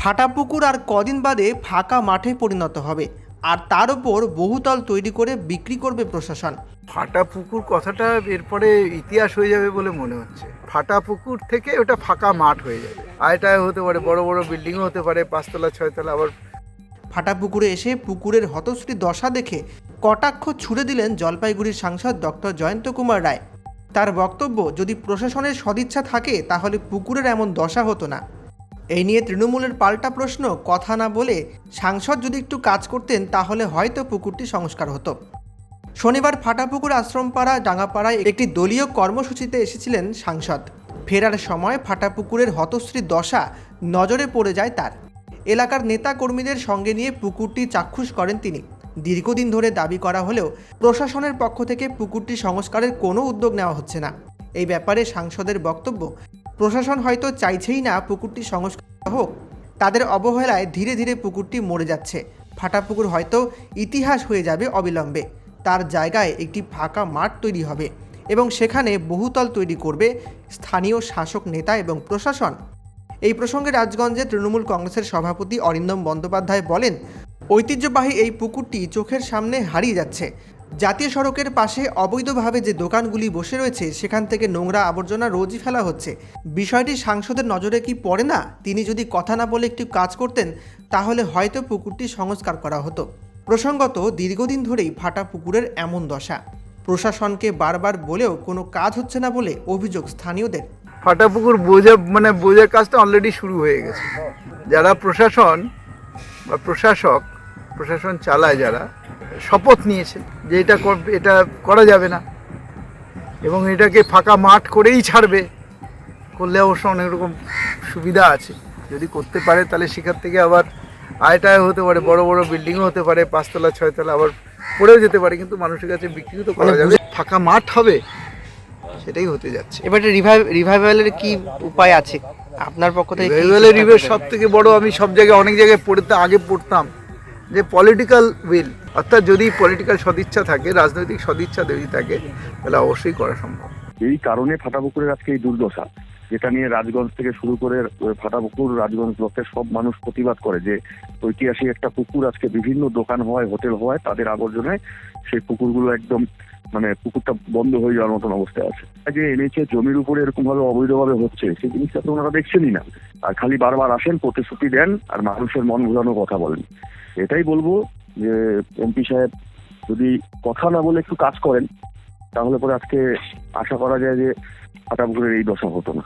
ফাটা পুকুর আর কদিন বাদে ফাঁকা মাঠে পরিণত হবে। আর তার উপর বহুতল তৈরি করে বিক্রি করবে প্রশাসন। ফাটা পুকুর কথাটা এরপরে ইতিহাস হয়ে যাবে বলে মনে হচ্ছে। ফাটা পুকুর থেকে ওটা ফাঁকা মাঠ হয়ে যাবে। আর এটা হতে পারে বড় বড় বিল্ডিংও হতে পারে পাঁচতলা ছয়তলা আবার ফাটা পুকুরে এসে পুকুরের হতশ্রী দশা দেখে কটাক্ষ ছুড়ে দিলেন জলপাইগুড়ির সাংসদ ডক্টর জয়ন্ত কুমার রায়। তার বক্তব্য যদি প্রশাসনের সদিচ্ছা থাকে তাহলে পুকুরের এমন দশা হতো না। এই নিয়ে তৃণমূলের পাল্টা প্রশ্ন, কথা না বলে সাংসদ যদি একটু কাজ করতেন, তাহলে হয়তো পুকুরটি সংস্কার হতো। শনিবার ফাটাপুকুর আশ্রমপাড়া, ডাঙ্গাপাড়ায় একটি দলীয় কর্মসূচিতে এসেছিলেন সাংসদ। ফেরার সময় ফাটাপুকুরের হতশ্রী দশা নজরে পড়ে যায় তার। এলাকার নেতা কর্মীদের সঙ্গে নিয়ে পুকুরটি চাক্ষুষ করেন তিনি। দীর্ঘদিন ধরে দাবি করা হলেও প্রশাসনের পক্ষ থেকে পুকুরটি সংস্কারের কোনো উদ্যোগ নেওয়া হচ্ছে না। এই ব্যাপারে সাংসদের বক্তব্য প্রশাসন হয়তো চাইছেই না পুকুরটি সংস্কার হোক। তাদের অবহেলায় ধীরে ধীরে পুকুরটি মরে যাচ্ছে। ফাটা পুকুর হয়তো ইতিহাস হয়ে যাবে অবিলম্বে। তার জায়গায় একটি ফাঁকা মাঠ তৈরি হবে এবং সেখানে বহুতল তৈরি করবে স্থানীয় শাসক নেতা এবং প্রশাসন। এই প্রসঙ্গে রাজগঞ্জে তৃণমূল কংগ্রেসের সভাপতি অরিন্দম বন্দ্যোপাধ্যায় বলেন, ঐতিহ্যবাহী এই পুকুরটি চোখের সামনে হারিয়ে যাচ্ছে। জাতীয় সড়কের পাশে অবৈধভাবে যে দোকানগুলি বসে রয়েছে, সেখান থেকে নোংরা আবর্জনা রোজই ফেলা হচ্ছে। বিষয়টি সাংসদের নজরে কি পড়ে না? তিনি যদি কথা না বলে একটু কাজ করতেন, তাহলে হয়তো পুকুরটি সংস্কার করা হতো। প্রসঙ্গত, দীর্ঘদিন ধরেই ফাটা পুকুরের এমন দশা। প্রশাসনকে বারবার বলেও কোনো কাজ হচ্ছে না বলে অভিযোগ স্থানীয়দের। ফাটা পুকুর বোঝা মানে বোঝার কাজটা অলরেডি শুরু হয়ে গেছে। যারা প্রশাসন বা প্রশাসক প্রশাসন চালায় যারা শপথ নিয়েছে যে এটা কর- এটা করা যাবে না। এবং এটাকে ফাঁকা মাঠ করেই ছাড়বে করলে অবশ্য অনেক রকম সুবিধা আছে। যদি করতে পারে তাহলে সেখান থেকে আবার আয়টায় হতে পারে বড় বড় বিল্ডিংও হতে পারে পাঁচতলা ছয়তলা আবার পড়েও যেতে পারে কিন্তু মানুষের কাছে বিক্রিও তো করা যাবে। ফাঁকা মাঠ হবে সেটাই হতে যাচ্ছে। এবার রিভাইভ রিভাইভালের কি উপায় আছে? আপনার পক্ষ থেকে রেগুলার রিভের সব থেকে বড় আমি সব জায়গায় অনেক জায়গায় পড়তে আগে পড়তাম। যে পলিটিক্যাল উইল অর্থাৎ যদি পলিটিক্যাল সদিচ্ছা থাকে, রাজনৈতিক সদিচ্ছা যদি থাকে, তাহলে অবশ্যই করা সম্ভব। এই কারণে ফাটাপুকুরের আজকে এই দুর্দশা, যেটা নিয়ে রাজগঞ্জ থেকে শুরু করে ফাটাপুকুর, রাজগঞ্জ ব্লকের সব মানুষ প্রতিবাদ করে যে, ঐতিহাসিক একটা পুকুর আজকে বিভিন্ন দোকান হওয়ায়, হোটেল হওয়ায় তাদের আবর্জনায়, সেই পুকুরগুলো একদম মানে পুকুরটা বন্ধ হয়ে যাওয়ার মতন অবস্থায় আছে। যে এনেছে জমির উপরে এরকম ভাবে অবৈধভাবে হচ্ছে সেই জিনিসটা তো ওনারা দেখছেনই না। আর খালি বারবার আসেন প্রতিশ্রুতি দেন, আর মানুষের মন ঘুরানোর কথা বলেন। এটাই বলব যে এমপি সাহেব যদি কথা না বলে একটু কাজ করেন, তাহলে পরে আজকে আশা করা যায় যে ফাটাপুকুরের এই দশা হতো না।